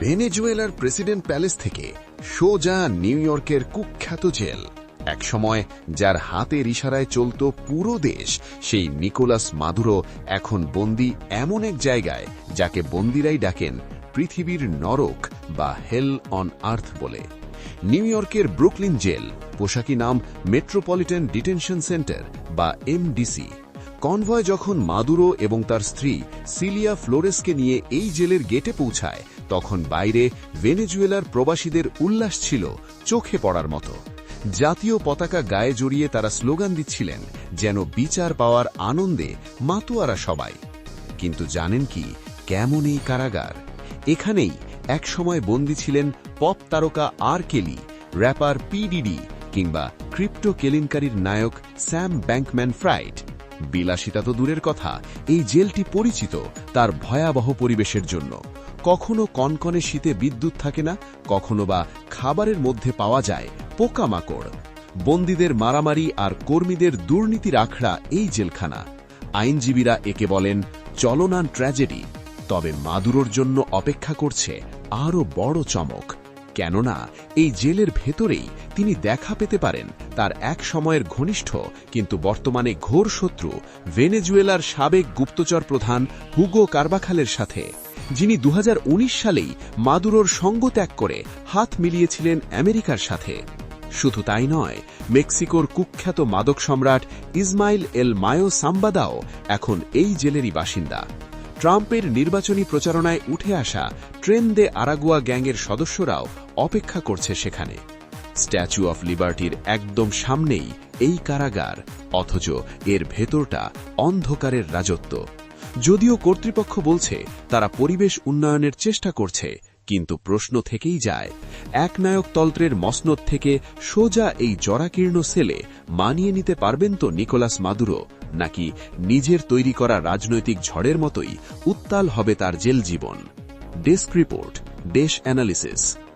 ভেনেজুয়েলার president palace থেকে সোজা নিউ ইয়র্কের কুখ্যাত জেল। একসময় যার হাতের ইশারায় চলত পুরো দেশ, সেই নিকোলাস মাদুরো এখন বন্দি এমন এক জায়গায় যাকে বন্দিরাই ডাকেন পৃথিবীর নরক বা হেল অন আর্থ বলে। নিউ ইয়র্কের ব্রুকলিন জেল, পোশাকি নাম মেট্রোপলিটন ডিটেনশন সেন্টার বা এমডিসি। কনভয় যখন মাদুরো এবং তার স্ত্রী সিলিয়া ফ্লোরেসকে নিয়ে এই জেলের গেটে পৌঁছায়, তখন বাইরে ভেনেজুয়েলার প্রবাসীদের উল্লাস ছিল চোখে পড়ার মতো। জাতীয় পতাকা গায়ে জড়িয়ে তারা স্লোগান দিচ্ছিলেন যেন বিচার পাওয়ার আনন্দে মাতোয়ারা সবাই। কিন্তু জানেন কি? কেমন এই কারাগার? এখানেই একসময় বন্দী ছিলেন পপ তারকা R Kelly, rapper P Diddy কিংবা ক্রিপ্টো কেলেঙ্কারির নায়ক স্যাম ব্যাংকম্যান ফ্রাইট বিলাসিতা তো দূরের কথা, এই জেলটি পরিচিত তার ভয়াবহ পরিবেশের জন্য। কখনো কনকনে শীতে বিদ্যুৎ থাকে না, কখনো বা খাবারের মধ্যে পাওয়া যায় পোকামাকড়। বন্দীদের মারামারি আর কর্মীদের দুর্নীতির আখড়া এই জেলখানা। আইনজীবীরা একে বলেন চলনান ট্র্যাজেডি, তবে মাদুরোর জন্য অপেক্ষা করছে আরও বড় চমক। কেননা, এই জেলের ভেতরেই তিনি দেখা পেতে পারেন তার এক সময়ের ঘনিষ্ঠ, কিন্তু বর্তমানে ঘোর শত্রু, ভেনেজুয়েলার সাবেক গুপ্তচর প্রধান হুগো কারবাখালের সাথে, যিনি দু হাজার উনিশ সালেই মাদুরোর সঙ্গ ত্যাগ করে হাত মিলিয়েছিলেন আমেরিকার সাথে। শুধু তাই নয়, মেক্সিকোর কুখ্যাত মাদক সম্রাট ইসমাইল এল মায়ো সাম্বাদাও এখন এই জেলেরই বাসিন্দা। ট্রাম্পের নির্বাচনী প্রচারণায় উঠে আসা ট্রেন দে আরাগুয়া গ্যাংয়ের সদস্যরাও অপেক্ষা করছে সেখানে। স্ট্যাচু অফ লিবার্টির একদম সামনেই এই কারাগার, অথচ এর ভেতরটা অন্ধকারের রাজত্ব। যদিও কর্তৃপক্ষ বলছে, তারা পরিবেশ উন্নয়নের চেষ্টা করছে, কিন্তু প্রশ্ন থেকেই যায় একনায়কতন্ত্রের মসনদ থেকে সোজা এই জরাকীর্ণ সেলে মানিয়ে নিতে পারবেন তো নিকোলাস মাদুরো, নাকি নিজের তৈরি করা রাজনৈতিক ঝড়ের মতোই উত্তাল হবে তার জেল জীবন? ডেস্ক রিপোর্ট, দেশ অ্যানালিসিস।